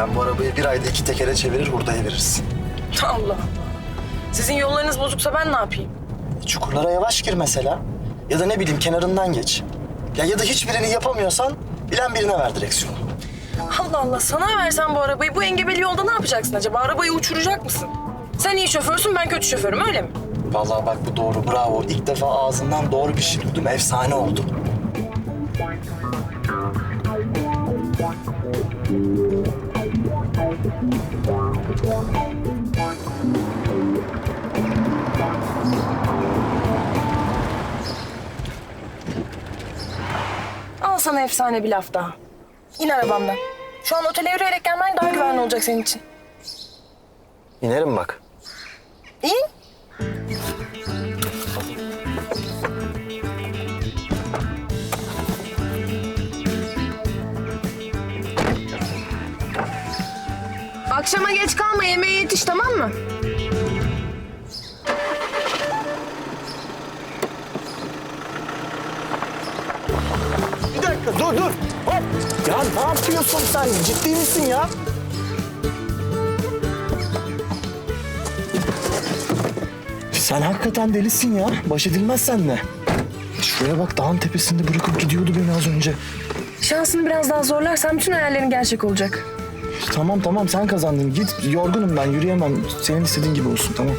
arabayı bir ayda iki tekere çevirir hurdaya verirsin. Allah Allah. Sizin yollarınız bozuksa ben ne yapayım? Çukurlara yavaş gir mesela. Ya da ne bileyim kenarından geç. Ya ya da hiçbirini yapamıyorsan bilen birine ver direksiyonu. Allah Allah sana versen bu arabayı bu engebeli yolda ne yapacaksın acaba? Arabayı uçuracak mısın? Sen iyi şoförsün ben kötü şoförüm öyle mi? Vallahi bak bu doğru bravo. İlk defa ağzından doğru bir şey duydum. Efsane oldu. Al sana efsane bir laf daha. İn arabamdan. Şu an otele yürüyerek gelmen daha güvenli olacak senin için. İnerim bak. İn. Akşama geç kalma yemeğe yetiş tamam mı? Dakika dur dur. Hop. Ya ne yapıyorsun sen? Ciddi misin ya? Sen hakikaten delisin ya. Baş edilmez seninle. Şuraya bak dağın tepesinde bırakıp gidiyordu beni az önce. Şansını biraz daha zorlarsan bütün hayallerin gerçek olacak. Tamam tamam sen kazandın. Git yorgunum ben yürüyemem. Senin istediğin gibi olsun tamam.